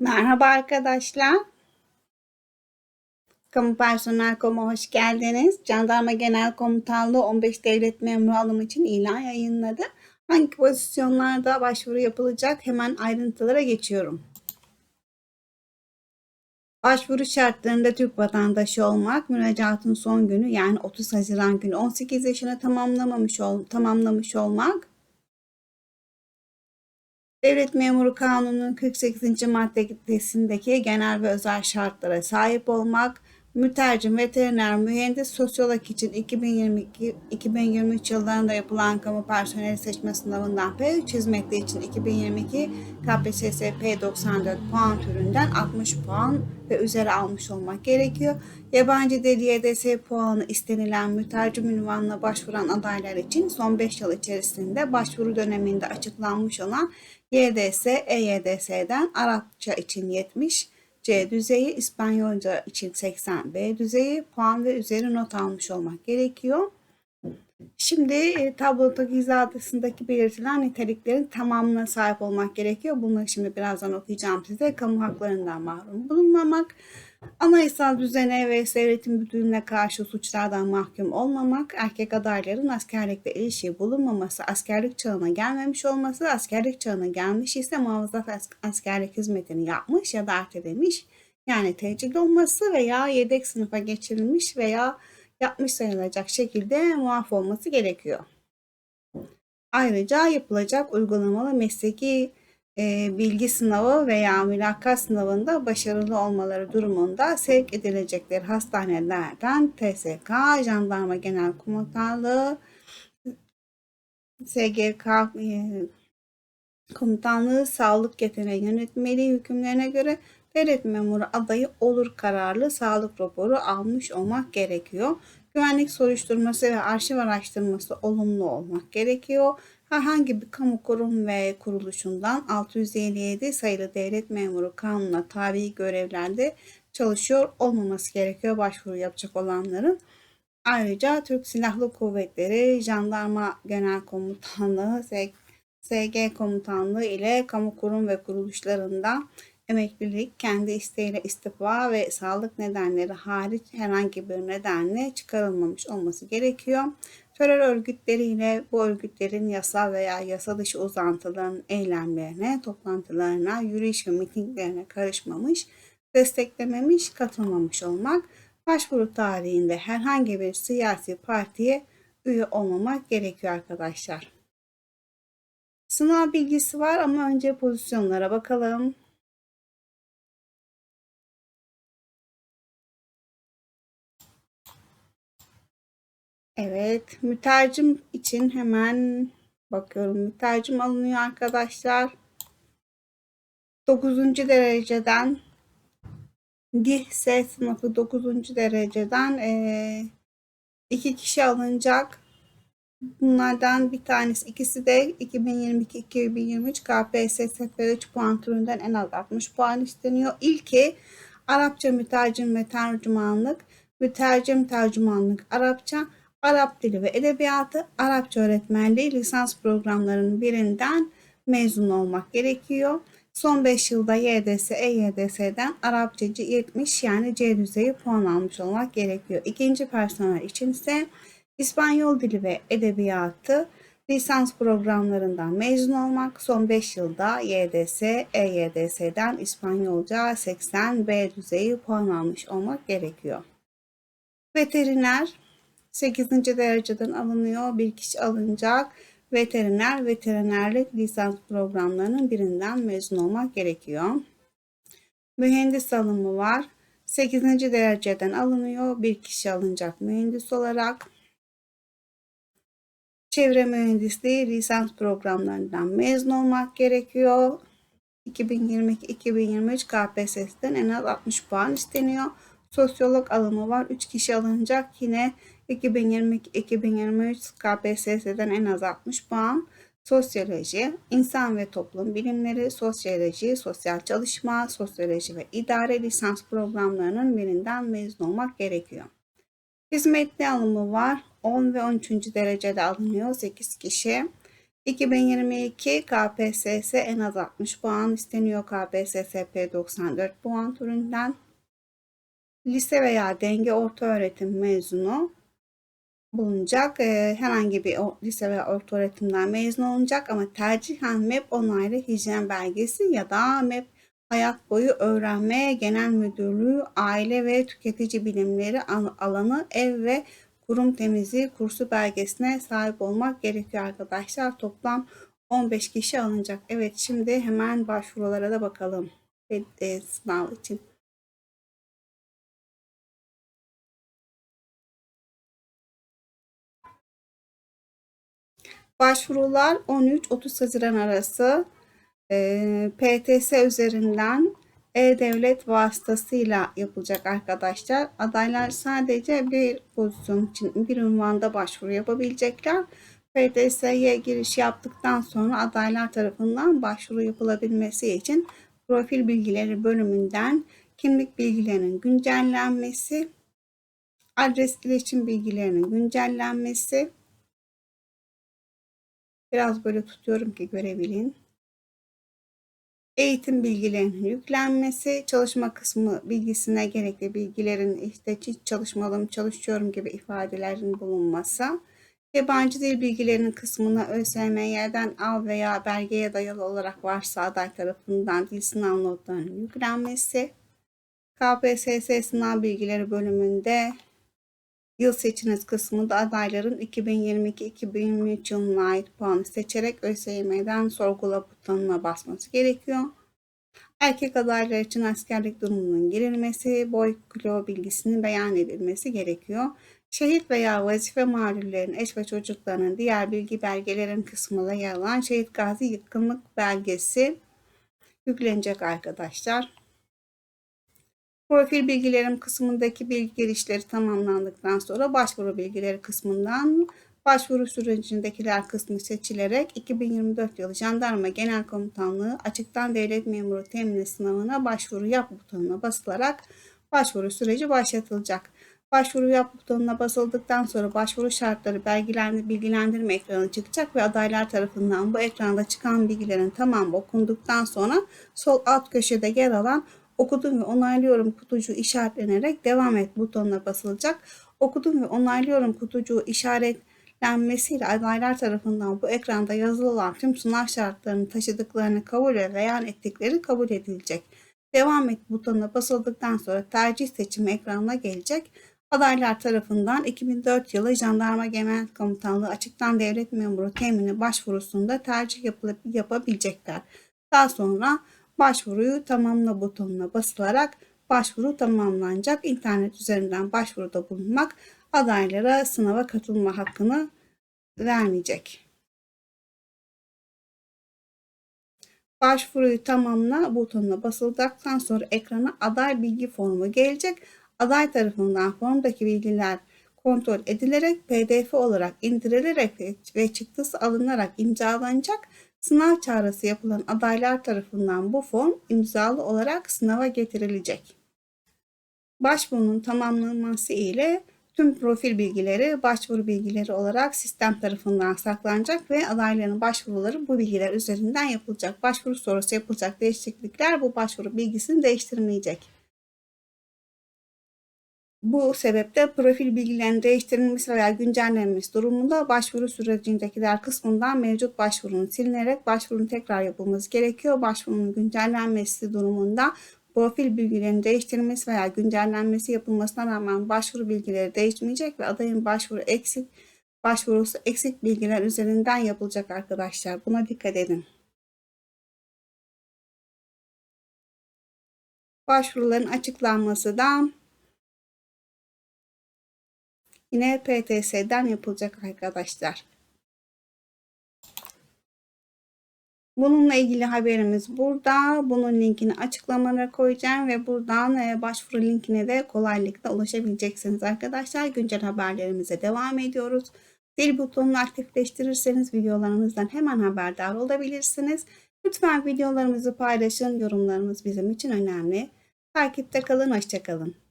Merhaba arkadaşlar. Kamu Personel Komu hoş geldiniz. Jandarma Genel Komutanlığı 15 devlet memuru alımı için ilan yayınladı. Hangi pozisyonlarda başvuru yapılacak? Hemen ayrıntılara geçiyorum. Başvuru şartlarında Türk vatandaşı olmak, müracaatın son günü yani 30 Haziran günü 18 yaşını tamamlamamış ol, tamamlamış olmak, Devlet Memuru Kanunu'nun 48. maddesindeki genel ve özel şartlara sahip olmak, mütercim, veteriner, mühendis, sosyolog için 2022-2023 yıllarında yapılan kamu personeli seçme sınavından P3 hizmetli için 2022 KPSS P94 puan türünden 60 puan ve üzeri almış olmak gerekiyor. Yabancı dil YDS puanı istenilen mütercim ünvanına başvuran adaylar için son 5 yıl içerisinde başvuru döneminde açıklanmış olan YDS, EYDS'den Arapça için 70, C düzeyi, İspanyolca için 80 B düzeyi puan ve üzeri not almış olmak gerekiyor. Şimdi e, tablodaki hizadasındaki belirtilen niteliklerin tamamına sahip olmak gerekiyor. Bunları şimdi birazdan okuyacağım size. Kamu haklarından mahrum bulunmamak, anayasal düzene ve devletin bütününe karşı suçlardan mahkum olmamak, erkek adayların askerlikle ilişki bulunmaması, askerlik çağına gelmemiş olması, askerlik çağına gelmiş ise muhafazat askerlik hizmetini yapmış ya da ertelemiş, yani tecil olması veya yedek sınıfa geçirilmiş veya yapmış sayılacak şekilde muaf olması gerekiyor. Ayrıca yapılacak uygulamalı mesleki e, bilgi sınavı veya mülakat sınavında başarılı olmaları durumunda sevk edilecekleri hastanelerden TSK, Jandarma Genel Komutanlığı, SGK e, Komutanlığı Sağlık Yeteneği Yönetmeliği hükümlerine göre devlet memuru adayı olur kararlı sağlık raporu almış olmak gerekiyor. Güvenlik soruşturması ve arşiv araştırması olumlu olmak gerekiyor. Herhangi bir kamu kurum ve kuruluşundan 657 sayılı devlet memuru kanuna tabi görevlerde çalışıyor olmaması gerekiyor başvuru yapacak olanların. Ayrıca Türk Silahlı Kuvvetleri, Jandarma Genel Komutanlığı, SG Komutanlığı ile kamu kurum ve kuruluşlarında emeklilik kendi isteğiyle istifa ve sağlık nedenleri hariç herhangi bir nedenle çıkarılmamış olması gerekiyor. Terör örgütleriyle bu örgütlerin yasa veya yasa dışı uzantıların eylemlerine, toplantılarına, yürüyüş ve mitinglerine karışmamış, desteklememiş, katılmamış olmak, başvuru tarihinde herhangi bir siyasi partiye üye olmamak gerekiyor arkadaşlar. Sınav bilgisi var ama önce pozisyonlara bakalım. Evet, mütercim için hemen bakıyorum. Mütercim alınıyor arkadaşlar. 9. dereceden GİH S sınıfı 9. dereceden e, iki kişi alınacak. Bunlardan bir tanesi, ikisi de 2022-2023 KPSS 3 puan türünden en az 60 puan isteniyor. İlki Arapça mütercim ve tercümanlık, mütercim tercümanlık Arapça, Arap Dili ve Edebiyatı, Arapça Öğretmenliği lisans programlarının birinden mezun olmak gerekiyor. Son 5 yılda YDS, EYDS'den Arapçacı 70 yani C düzeyi puan almış olmak gerekiyor. İkinci personel için ise İspanyol Dili ve Edebiyatı lisans programlarından mezun olmak, son 5 yılda YDS, EYDS'den İspanyolca 80 B düzeyi puan almış olmak gerekiyor. Veteriner 8. dereceden alınıyor. Bir kişi alınacak. Veteriner, veterinerlik lisans programlarının birinden mezun olmak gerekiyor. Mühendis alımı var. 8. dereceden alınıyor. Bir kişi alınacak mühendis olarak. Çevre mühendisliği lisans programlarından mezun olmak gerekiyor. 2022-2023 KPSS'den en az 60 puan isteniyor. Sosyolog alımı var. 3 kişi alınacak. Yine 2022-2023 KPSS'den en az 60 puan. Sosyoloji, insan ve toplum bilimleri, sosyoloji, sosyal çalışma, sosyoloji ve idare lisans programlarının birinden mezun olmak gerekiyor. Hizmetli alımı var. 10 ve 13. derecede alınıyor 8 kişi. 2022 KPSS en az 60 puan isteniyor. KPSS P94 puan türünden. Lise veya denge orta öğretim mezunu bulunacak. Ee, herhangi bir lise veya orta öğretimden mezun olacak ama tercihen MEP onaylı hijyen belgesi ya da MEP hayat boyu öğrenme genel müdürlüğü aile ve tüketici bilimleri alanı ev ve kurum temizliği kursu belgesine sahip olmak gerekiyor arkadaşlar. Toplam 15 kişi alınacak. Evet şimdi hemen başvurulara da bakalım. E, sınav için. Başvurular 13-30 Haziran arası e, PTS üzerinden e-Devlet vasıtasıyla yapılacak arkadaşlar. Adaylar sadece bir pozisyon için bir ünvanda başvuru yapabilecekler. PTS'ye giriş yaptıktan sonra adaylar tarafından başvuru yapılabilmesi için profil bilgileri bölümünden kimlik bilgilerinin güncellenmesi, adres iletişim bilgilerinin güncellenmesi, biraz böyle tutuyorum ki görebilin eğitim bilgilerinin yüklenmesi, çalışma kısmı bilgisine gerekli bilgilerin işte çalışmalım, çalışıyorum gibi ifadelerin bulunması, yabancı dil bilgilerinin kısmına ÖSYM'den al veya belgeye dayalı olarak varsa aday tarafından dil sınav notlarının yüklenmesi, KPSS sınav bilgileri bölümünde yıl seçiniz kısmında adayların 2022-2023 yılına ait puanı seçerek ÖSYM'den sorgula butonuna basması gerekiyor. Erkek adaylar için askerlik durumunun girilmesi, boy kilo bilgisinin beyan edilmesi gerekiyor. Şehit veya vazife mağdurlarının eş ve çocuklarının diğer bilgi belgelerin kısmında yer alan şehit gazi yıkkınlık belgesi yüklenecek arkadaşlar. Profil bilgilerim kısmındaki bilgi girişleri tamamlandıktan sonra başvuru bilgileri kısmından başvuru sürecindekiler kısmı seçilerek 2024 yılı Jandarma Genel Komutanlığı Açıktan Devlet Memuru Temini Sınavına başvuru yap butonuna basılarak başvuru süreci başlatılacak. Başvuru yap butonuna basıldıktan sonra başvuru şartları bilgilendirme ekranı çıkacak ve adaylar tarafından bu ekranda çıkan bilgilerin tamamı okunduktan sonra sol alt köşede yer alan okudum ve onaylıyorum kutucuğu işaretlenerek devam et butonuna basılacak. Okudum ve onaylıyorum kutucuğu işaretlenmesiyle adaylar tarafından bu ekranda yazılı olan tüm sınav şartlarını taşıdıklarını kabul ve beyan ettikleri kabul edilecek. Devam et butonuna basıldıktan sonra tercih seçimi ekranına gelecek. Adaylar tarafından 2004 yılı Jandarma Genel Komutanlığı açıktan devlet memuru temini başvurusunda tercih yapılıp yapabilecekler. Daha sonra başvuruyu tamamla butonuna basılarak başvuru tamamlanacak. İnternet üzerinden başvuruda bulunmak adaylara sınava katılma hakkını vermeyecek. Başvuruyu tamamla butonuna basıldıktan sonra ekrana aday bilgi formu gelecek. Aday tarafından formdaki bilgiler kontrol edilerek pdf olarak indirilerek ve çıktısı alınarak imzalanacak. Sınav çağrısı yapılan adaylar tarafından bu form imzalı olarak sınava getirilecek. Başvurunun tamamlanması ile tüm profil bilgileri başvuru bilgileri olarak sistem tarafından saklanacak ve adayların başvuruları bu bilgiler üzerinden yapılacak. Başvuru sonrası yapılacak değişiklikler bu başvuru bilgisini değiştirmeyecek. Bu sebeple profil bilgilerinin değiştirilmesi veya güncellenmesi durumunda başvuru sürecindekiler kısmından mevcut başvurunun silinerek başvurunun tekrar yapılması gerekiyor. Başvurunun güncellenmesi durumunda profil bilgilerinin değiştirilmesi veya güncellenmesi yapılmasına rağmen başvuru bilgileri değişmeyecek ve adayın başvuru eksik başvurusu eksik bilgiler üzerinden yapılacak arkadaşlar. Buna dikkat edin. Başvuruların açıklanması da Yine PTS'den yapılacak arkadaşlar. Bununla ilgili haberimiz burada. Bunun linkini açıklamalara koyacağım ve buradan e, başvuru linkine de kolaylıkla ulaşabileceksiniz arkadaşlar. Güncel haberlerimize devam ediyoruz. Zil butonunu aktifleştirirseniz videolarımızdan hemen haberdar olabilirsiniz. Lütfen videolarımızı paylaşın. Yorumlarınız bizim için önemli. Takipte kalın. Hoşçakalın.